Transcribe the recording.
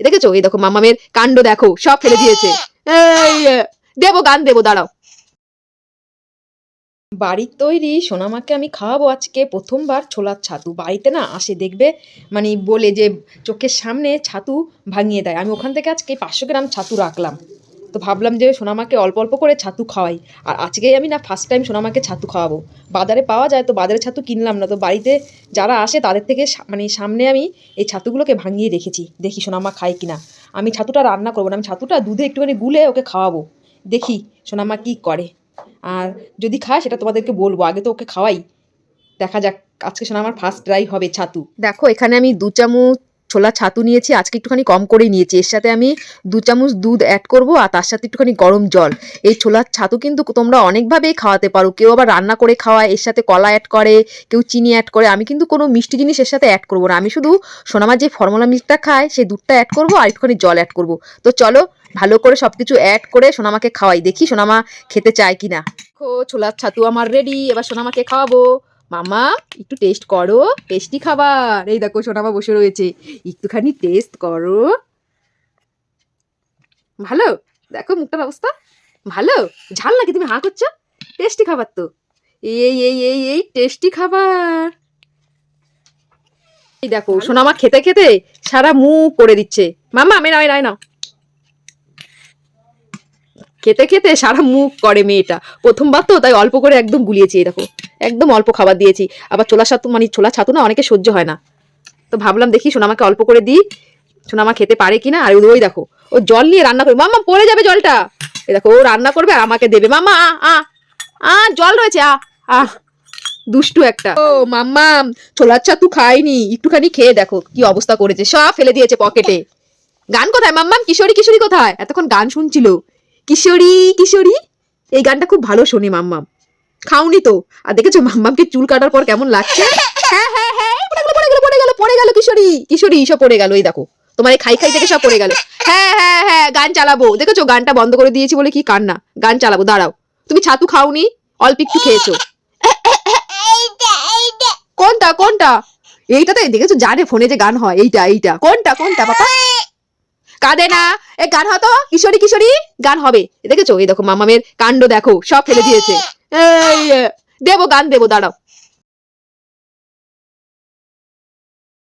দেখেছ? এই দেখো মামামের কাণ্ড দেখো, সব ফেলে দিয়েছে। দেবো গান, দেবো, দাঁড়াও। বাড়ির তৈরি সোনামাকে আমি খাওয়াবো আজকে প্রথমবার ছোলার ছাতু। বাড়িতে না আসে দেখবে মানে বলে যে চোখের সামনে ছাতু ভাঙিয়ে দেয়। আমি ওখান থেকে আজকে পাঁচশো গ্রাম ছাতু রাখলাম। তো ভাবলাম যে সোনামাকে অল্প অল্প করে ছাতু খাওয়াই। আর আজকেই আমি না ফার্স্ট টাইম সোনামাকে ছাতু খাওয়াবো। বাজারে পাওয়া যায় তো বাজারে ছাতু কিনলাম না, তো বাড়িতে যারা আসে তাদের থেকে মানে সামনে আমি এই ছাতুগুলোকে ভাঙিয়ে রেখেছি। দেখি সোনামা খায় কিনা। আমি ছাতুটা রান্না করব না, আমি ছাতুটা দুধে একটুখানি গুলে ওকে খাওয়াবো। দেখি সোনামা কি করে। আর যদি খায় সেটা তোমাদেরকে বলব, আগে তো ওকে খাওয়াই। দেখা যাক, আজকে শোনা আমার ফার্স্ট ট্রাই হবে ছাতু। দেখো, এখানে আমি দু চামচ ছোলা ছাতু নিয়েছি, আজকে একটুখানি কম করেই নিয়েছি। এর সাথে আমি দু চামচ দুধ অ্যাড করব আর তার সাথে একটুখানি গরম জল। এই ছোলার ছাতু কিন্তু তোমরা অনেকভাবেই খাওয়াতে পারো। কেউ আবার রান্না করে খাওয়ায়, এর সাথে কলা অ্যাড করে, কেউ চিনি অ্যাড করে। আমি কিন্তু কোনো মিষ্টি জিনিস এর সাথে অ্যাড করব না। আমি শুধু সোনামার যে ফর্মুলা মিল্কটা খায় সেই দুধটা অ্যাড করব আর একটুখানি জল অ্যাড করব। তো চলো, ভালো করে সব কিছু অ্যাড করে সোনামাকে খাওয়াই। দেখি সোনামা খেতে চায় কিনা। দেখো, ছোলার ছাতু আমার রেডি এবার সোনামাকে খাওয়াবো। মামা একটু টেস্ট করো টেস্টি খাবার। এই দেখো সোনামা বসে রয়েছে। একটুখানি টেস্ট করো। ভালো? দেখো মুখটার অবস্থা ভালো? ঝাল নাকি তুমি হাঁ করছ? টেস্টি খাবার তো। এই এই এই এই টেস্টি খাবার। এই দেখো সোনামা খেতে খেতে সারা মুখ করে দিচ্ছে। মামা আমি নয় নয় না খেতে খেতে সারা মুখ করে মেয়েটা। প্রথমবার তো, তাই অল্প করে একদম গুলিয়েছি দেখো। একদম অল্প খাবার দিয়েছি। আবার ছোলা ছাতু মানে ছোলা ছাতু না, অনেকে সহ্য হয় না। তো ভাবলাম দেখি সোনামাকে অল্প করে দিই। সোনামা খেতে পারে কিনা? আর ওই দেখো, ও জল নিয়ে রান্না করবে মামা পড়ে যাবে জলটা। এই দেখো, ও রান্না করবে আর আমাকে দেবে। মামা আ আ জল রয়েছে, আ আ। দুষ্টু একটা। ও মাম্মাম ছোলার ছাতু খাইনি, একটুখানি খেয়ে দেখো কি অবস্থা করেছে। সব ফেলে দিয়েছে পকেটে। গান কোথায় মাম্মাম কিশোরী কিশোরী কোথায়? এতক্ষণ গান শুনছিল। কিশোরী কিশোরী? এই গানটা খুব ভালো শোনে মাম্মাম। খাওনি তো। আর দেখেছ মাম্মামকে চুল কাটার পর কেমন লাগছে? হ্যাঁ হ্যাঁ হ্যাঁ। পড়ে গেল কিশোরী। কিশোরী, সব পড়ে গেল, এই দেখো। তোমার এই খাই খাই থেকে সব পড়ে গেল। হ্যাঁ হ্যাঁ হ্যাঁ গান চালাবো। দেখেছ গানটা বন্ধ করে দিয়েছি বলে কি কান্না? গান চালাবো, দাঁড়াও। তুমি ছাতু খাওনি? অল্প একটু খেয়েছো। কোনটা কোনটা? এইটাতে দেখেছ জানে ফোনে যে গান হয়, এইটা এইটা। কোনটা কোনটা বাবা কাঁদে না। এ গান হতো কিশোরী কিশোরী, গান হবে। দেখেছ? এই দেখো মামামের কাণ্ড দেখো, সব ফেলে দিয়েছে। দেবো, গান দেবো, দাঁড়াও।